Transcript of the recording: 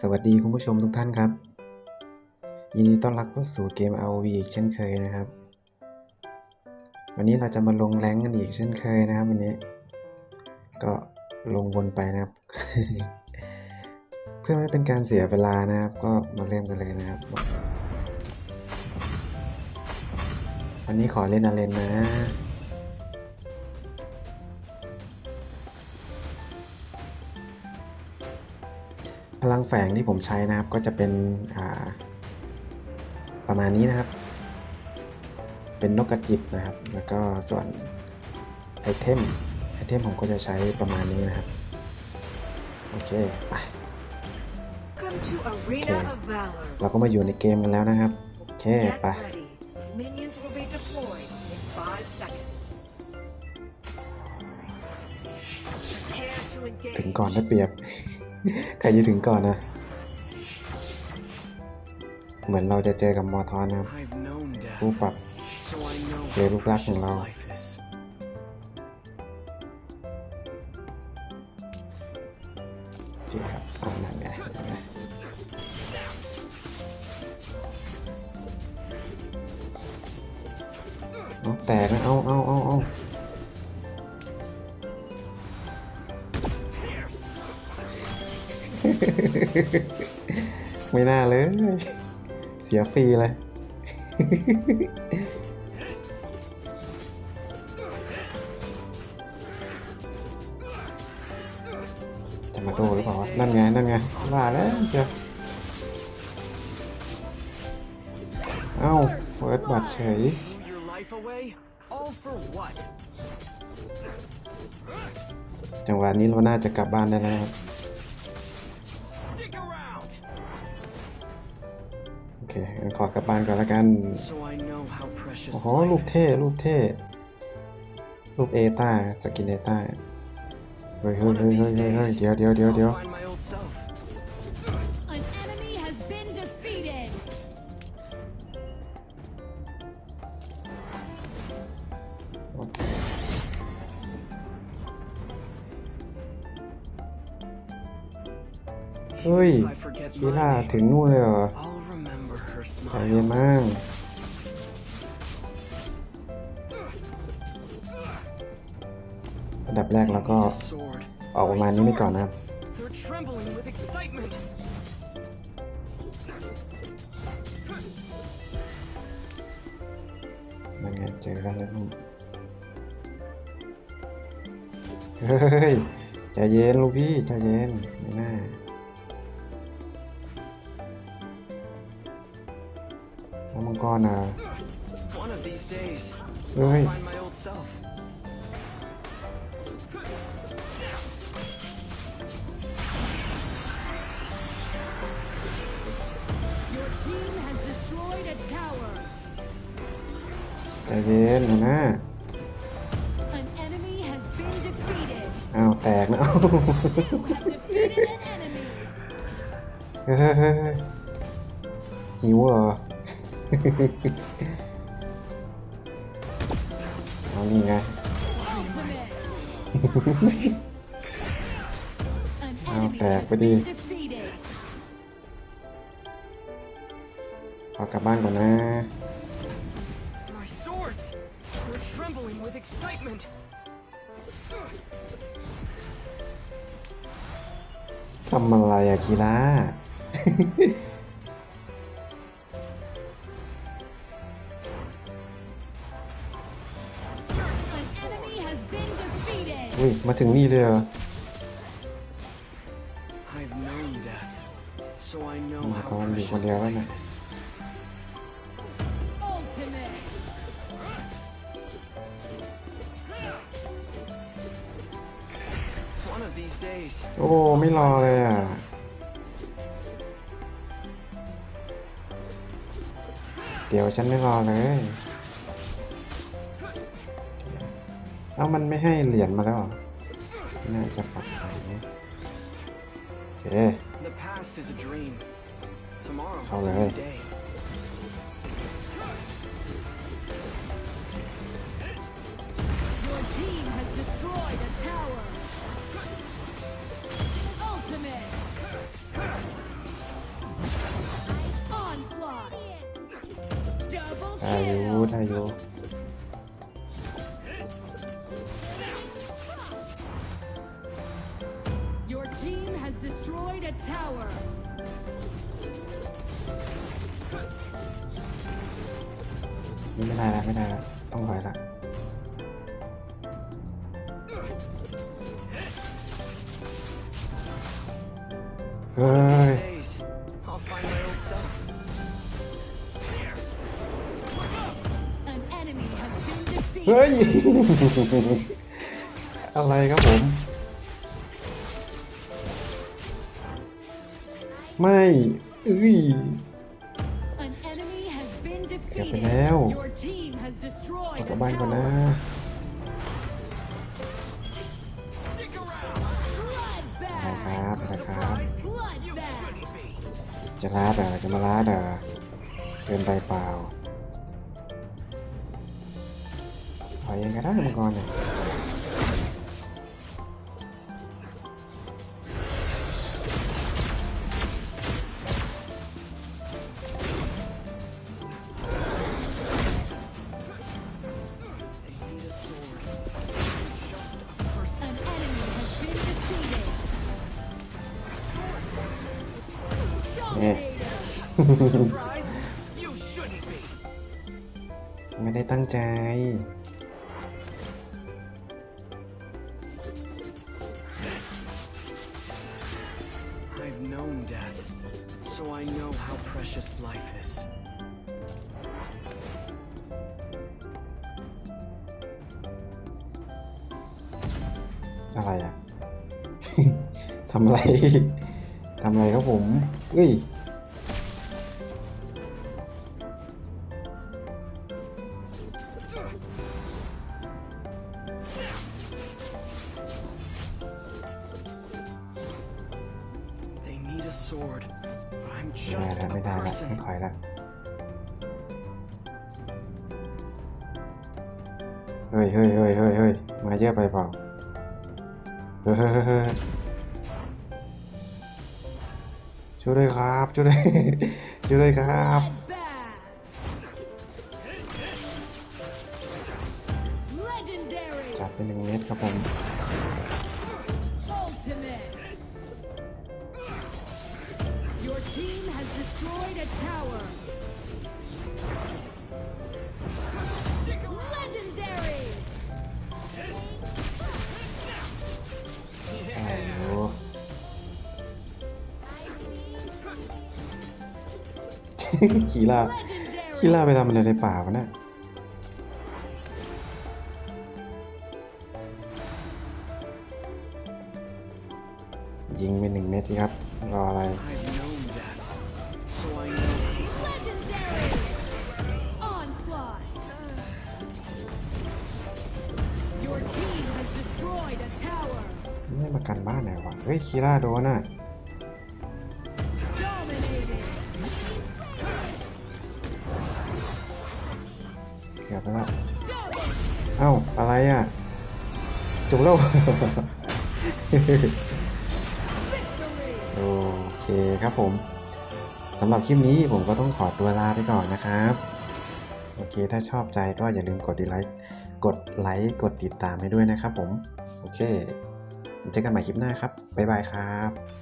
สวัสดีคุณผู้ชมทุกท่านครับ ยินดีต้อนรับเข้าสู่เกม ROV อีกเช่นเคยนะครับ วันนี้เราจะมาลงแรงกันอีกเช่นเคยนะครับ วันนี้ ก็ลงวนไปนะครับ เพื่อไม่เป็นการเสียเวลานะครับ ก็มาเริ่มกันเลยนะครับ วันนี้ขอเล่นอาเลนนะ พลังแฝงที่ผมใช้นะครับก็จะเป็นอ่าประมาณนี้นะครับ เป็นนกกระจิบนะครับ แล้วก็ส่วนไอเทมไอเทมผมก็จะใช้ประมาณนี้นะครับ โอเคไป Welcome to Arena Okay. of Valor. เราก็มาอยู่ในเกมกันแล้วนะครับ โอเค Get ไป ready. Minions will be deployed in five seconds. Prepare to ถึง engage. ก่อนได้เปรียบ ใครจะถึงก่อนนะ เหมือนเราจะเจอกับมอทอนนะครับผู้ปรับเจอ how รูปลักของเรา life is. โอครับเอานั่นไงนไหมเอาแตกนะเอาเอาเอาเอา ไม่น่าเลย เสียฟรีเลย จะมาโดนหรือเปล่าวะนั่นไง นั่นไง ว่าแล้วเชียวเอ้าเปิดบัตรเฉย Threw your life away? All for what? จังหวะนี้เราน่าจะกลับบ้านได้แล้วนะครับ เคงั้นขอกลับบ้านก่อนแล้วกัน So I know how precious โอ้โห life รูปเท่ is. รูปเท่รูปเอต้าสกินเอต้าเฮ้ยเฮ้ย One เฮ้ย of เฮ้ย these เฮ้ยเฮ้ย days, เดี๋ยวเดี๋ยวเดี๋ยวเดี๋ยว I'll find my old self. An enemy has been defeated. โอเคเฮ้ย If I forget คีล่า my name, ถึงนู่นเลยเหรอ I'll remember her ใจเย็น smile. มากอันดับแรกเราก็ A sword. ออกประมาณนี้ไปก่อนนะครับ They're trembling with excitement. นั่นไงเจอแล้วนะลูกเฮ้ยใจเย็นลูกพี่ใจเย็นไม่น่า old self. Your team has destroyed a tower. ใจเย็นหัวหน้า An enemy has been defeated. อ้าว แตกนะอ้าว You have defeated an enemy. เฮ้ยเฮ้ยเฮ้ยเฮ้ยหิวเหรอ เอานี่ไง Ultimate. An Ao enemy tẹt has phải đi. been defeated. ขอกลับบ้านก่อนนะ My swords! They're trembling with excitement. ทำอะไรอะคีร่า อุ้ยมาถึงนี่เลยเหรอ I've known death, so I know Mà how con bị con precious đéo life này. is. Ultimate. One of these days, โอ้ ไม่รอเลยอะเดี๋ยวฉันไม่รอเลย เอ้ามันไม่ให้เหรียญมาแล้วเหรอ น่าจะปลอดภัยนะโอเค The past is a dream. Tower. นี่ไม่ได้ละไม่ได้ละต้องถอยละเฮ้ย Days. I'll find my old self. An enemy has been defeated. เฮ้ย อะไรครับผม ไม่เอ้ย An enemy has been เก็บไป defeated. แล้ว Your team has อ destroyed อก a กลับบ้านก่อนนะ tower. Stick around. ได้ค Bloodbath. รับได้ครับ Bloodbath. จะลาดเหรอจะมาลาดเหรอเกินไปเปล่าถอยเองก็ได้มังกรเนี่ย Dominator. Surprise? You shouldn't be. ไม่ได้ตั้งใจ I've known death, so I know how precious life is. อะไรอะ ทำอะไร ทำอะไรครับผม เอ้ย sword. but I'm ไม่ได้ just แล้ว a ไม่ได้แล้วต้อง person. ถอยละเฮ้ยเฮ้ยเฮ้ยเฮ้ยเฮ้ยมาเยอะไปเปล่าเฮ้ยเฮ้ยเฮ้ยเฮ้ยช่วยด้วยครับช่วยด้วย ช่วยด้วยครับ Bloodbath. Legendary. จัดเป็นหนึ่งเม็ดครับผม a tower. Legendary. โอ้โหขี่ล่า Legendary. ขี่ล่าไปทำอะไรในป่าวะเนี่ย ยิงไปหนึ่งเม็ดสิครับ รออะไร ไม่มากันบ้านไหนวะ เฮ้ยคีร่าโดนอะเกือบไปแล้วเอ้า อะไรอะ จบแล้ว โอเคครับผมสำหรับคลิปนี้ผมก็ต้องขอตัวลาไปก่อนนะครับ โอเค ถ้าชอบใจก็อย่าลืมกดดีไลค์ กดไลค์ กดติดตามให้ด้วยนะครับผม โอเค เจอกันใหม่คลิปหน้าครับ บ๊ายบายครับ